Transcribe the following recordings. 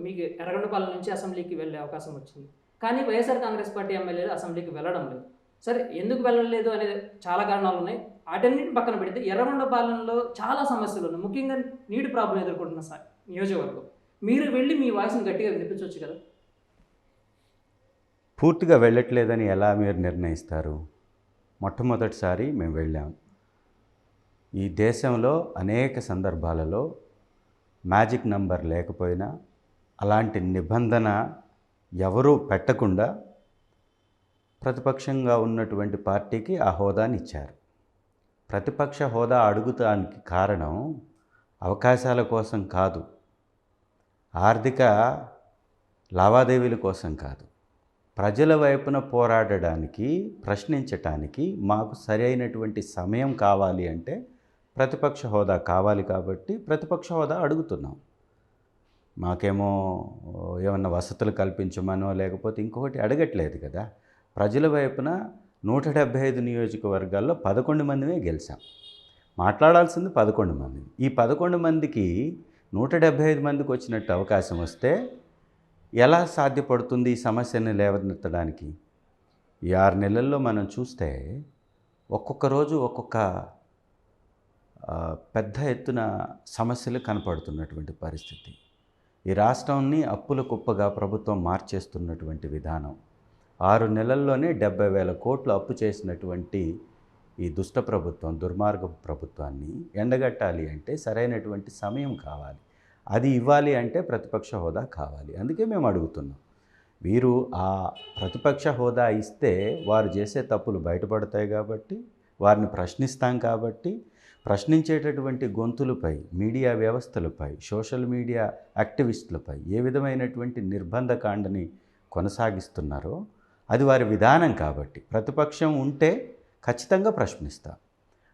మీకు ఎర్రగొండపాలెం నుంచి అసెంబ్లీకి వెళ్ళే అవకాశం వచ్చింది. కానీ వైఎస్ఆర్ కాంగ్రెస్ పార్టీ ఎమ్మెల్యేలు అసెంబ్లీకి వెళ్ళడం లేదు. సరే ఎందుకు వెళ్ళలేదు అనే చాలా కారణాలు ఉన్నాయి. వాటన్నిటిని పక్కన పెడితే ఎర్రగొండపాలెంలో చాలా సమస్యలు ఉన్నాయి. ముఖ్యంగా నీటి ప్రాబ్లం ఎదుర్కొంటున్న నియోజకవర్గం. మీరు వెళ్ళి మీ వాయిస్ని గట్టిగా వినిపించవచ్చు కదా? పూర్తిగా వెళ్ళట్లేదని ఎలా మీరు నిర్ణయిస్తారు? మొట్టమొదటిసారి మేము వెళ్ళాం. ఈ దేశంలో అనేక సందర్భాలలో మ్యాజిక్ నంబర్ లేకపోయినా అలాంటి నిబంధన ఎవరూ పెట్టకుండా ప్రతిపక్షంగా ఉన్నటువంటి పార్టీకి ఆ హోదాని ఇచ్చారు. ప్రతిపక్ష హోదా అడుగుతానికి కారణం అవకాశాల కోసం కాదు. ఆర్థిక లావాదేవీల కోసం కాదు. ప్రజల వైపున పోరాడడానికి ప్రశ్నించటానికి మాకు సరైనటువంటి సమయం కావాలి అంటే ప్రతిపక్ష హోదా కావాలి కాబట్టి ప్రతిపక్ష హోదా అడుగుతున్నాం. మాకేమో ఏమన్నా వసతులు కల్పించమనో లేకపోతే ఇంకొకటి అడగట్లేదు కదా. ప్రజల వైపున నూట డెబ్భై ఐదు నియోజకవర్గాల్లో పదకొండు మందిమే గెలిచాం. మాట్లాడాల్సింది పదకొండు మంది. ఈ పదకొండు మందికి నూట డెబ్భై ఐదు మందికి వచ్చినట్టు అవకాశం వస్తే ఎలా సాధ్యపడుతుంది ఈ సమస్యని లేవనెత్తడానికి? ఈ ఆరు నెలల్లో మనం చూస్తే ఒక్కొక్క రోజు ఒక్కొక్క పెద్ద ఎత్తున సమస్యలు కనపడుతున్నటువంటి పరిస్థితి. ఈ రాష్ట్రాన్ని అప్పుల కుప్పగా ప్రభుత్వం మార్చేస్తున్నటువంటి విధానం. ఆరు నెలల్లోనే డెబ్బై వేల కోట్లు అప్పు చేసినటువంటి ఈ దుష్ట ప్రభుత్వం దుర్మార్గ ప్రభుత్వాన్ని ఎండగట్టాలి అంటే సరైనటువంటి సమయం కావాలి. అది ఇవ్వాలి అంటే ప్రతిపక్ష హోదా కావాలి. అందుకే మేము అడుగుతున్నాం. వీరు ఆ ప్రతిపక్ష హోదా ఇస్తే వారు చేసే తప్పులు బయటపడతాయి కాబట్టి వారిని ప్రశ్నిస్తాం కాబట్టి ప్రశ్నించేటటువంటి గొంతులపై మీడియా వ్యవస్థలపై సోషల్ మీడియా యాక్టివిస్టులపై ఏ విధమైనటువంటి నిర్బంధకాండని కొనసాగిస్తున్నారో అది వారి విధానం కాబట్టి ప్రతిపక్షం ఉంటే ఖచ్చితంగా ప్రశ్నిస్తా.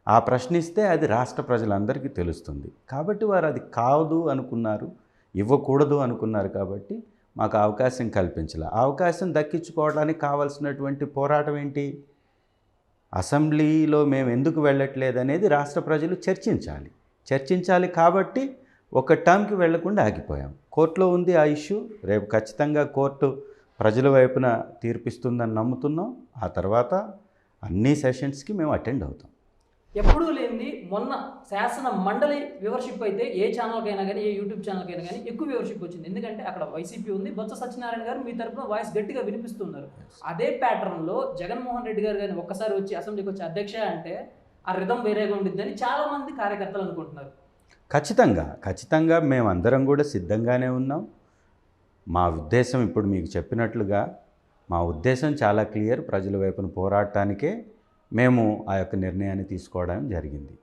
ఆ ప్రశ్నిస్తే అది రాష్ట్ర ప్రజలందరికీ తెలుస్తుంది. కాబట్టి వారు అది కాదు అనుకున్నారు ఇవ్వకూడదు అనుకున్నారు కాబట్టి మాకు అవకాశం కల్పించాలి. ఆ అవకాశం దక్కించుకోవడానికి కావాల్సినటువంటి పోరాటం ఏంటి? అసెంబ్లీలో మేము ఎందుకు వెళ్ళట్లేదు అనేది రాష్ట్ర ప్రజలు చర్చించాలి. చర్చించాలి కాబట్టి ఒక టర్మ్కి వెళ్ళకుండా ఆగిపోయాం. కోర్టులో ఉంది ఆ ఇష్యూ. రేపు ఖచ్చితంగా కోర్టు ప్రజల వైపున తీర్పిస్తుందని నమ్ముతున్నాం. ఆ తర్వాత అన్ని సెషన్స్కి మేము అటెండ్ అవుతాం. ఎప్పుడూ లేనిది మొన్న శాసన మండలి వ్యూవర్షిప్ అయితే ఏ ఛానల్కైనా కానీ ఏ యూట్యూబ్ ఛానల్కైనా కానీ ఎక్కువ వ్యూవర్షిప్ వచ్చింది. ఎందుకంటే అక్కడ వైసీపీ ఉంది. బొత్స సత్యనారాయణ గారు మీ తరపున వాయిస్ గట్టిగా వినిపిస్తున్నారు. అదే ప్యాటర్న్లో జగన్మోహన్ రెడ్డి గారు కానీ ఒక్కసారి వచ్చి అసెంబ్లీకి వచ్చి అధ్యక్ష అంటే ఆ రిధం వేరేగా ఉండిద్దని చాలా మంది కార్యకర్తలు అనుకుంటున్నారు. ఖచ్చితంగా ఖచ్చితంగా మేమందరం కూడా సిద్ధంగానే ఉన్నాం. మా ఉద్దేశం ఇప్పుడు మీకు చెప్పినట్లుగా మా ఉద్దేశం చాలా క్లియర్. ప్రజల వైపున పోరాటానికే మేము ఆ యొక్క నిర్ణయాన్ని తీసుకోవడం జరిగింది.